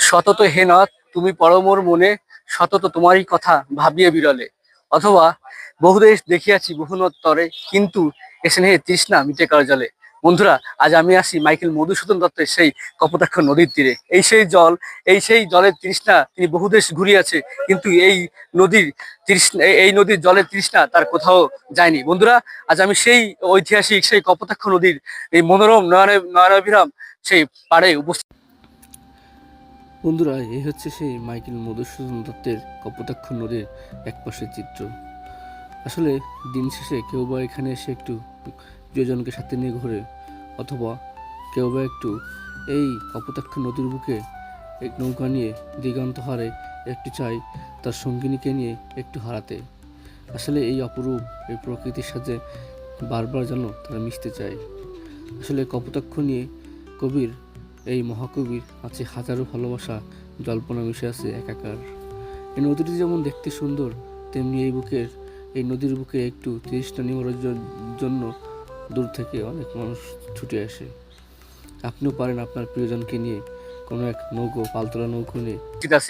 সতত হে নাথ, তুমি পরমর মনে সতত তোমারই কথা ভাবিয়ে বিরলে। অথবা বহুদেশ দেখিয়াছি বহুনত তরে কিন্তু এ স্নেহে তৃষ্ণা মিটে কার জলে বন্ধুরা, আজ আমি আসি মাইকেল মধুসূদন দত্তের সেই কপোতাক্ষ নদীর তীরে। এই সেই জল, এই সেই জলের তৃষ্ণা তিনি বহুদেশ ঘুরিয়াছে, কিন্তু এই নদীর তৃষ্ণা এই- এই নদীর জলের তৃষ্ণা তার কোথাও যায়নি। বন্ধুরা, আজ আমি সেই ঐতিহাসিক সেই কপোতাক্ষ নদীর এই মনোরম নয়নে, নয়নাভিরাম সেই পাড়ে উপস্থিত বন্ধুরা এই হচ্ছে সেই মাইকেল মধুসূদন দত্তের কপোতাক্ষ নদীর একপাশের চিত্র। আসলে দিন শেষে কেউ বা এখানে এসে একটু প্রিয়জনকে সাথে নিয়ে ঘোরে, অথবা কেউ বা একটু এই কপোতাক্ষ নদীর বুকে এক নৌকা নিয়ে দিগন্ত হারে একটু চাই তার সঙ্গিনীকে নিয়ে একটু হারাতে। আসলে এই অপরূপ, এই প্রকৃতির সাথে বারবার যেন তারা মিশতে চায়। আসলে কপোতাক্ষ নিয়ে কবির এই মহাকবির আছে হাজারো ভালোবাসা, জল্পনা মিশে আছে একাকার। এই নদীটি যেমন দেখতে সুন্দর, তেমনি এই বুকের, এই নদীর বুকে একটু তৃষ্ণা নিবারণের জন্য দূর থেকে অনেক মানুষ ছুটে আসে। আপনিও পারেন আপনার প্রিয়জনকে নিয়ে কোনো এক নৌকো, পালতোলা নৌকো নিয়ে। আছি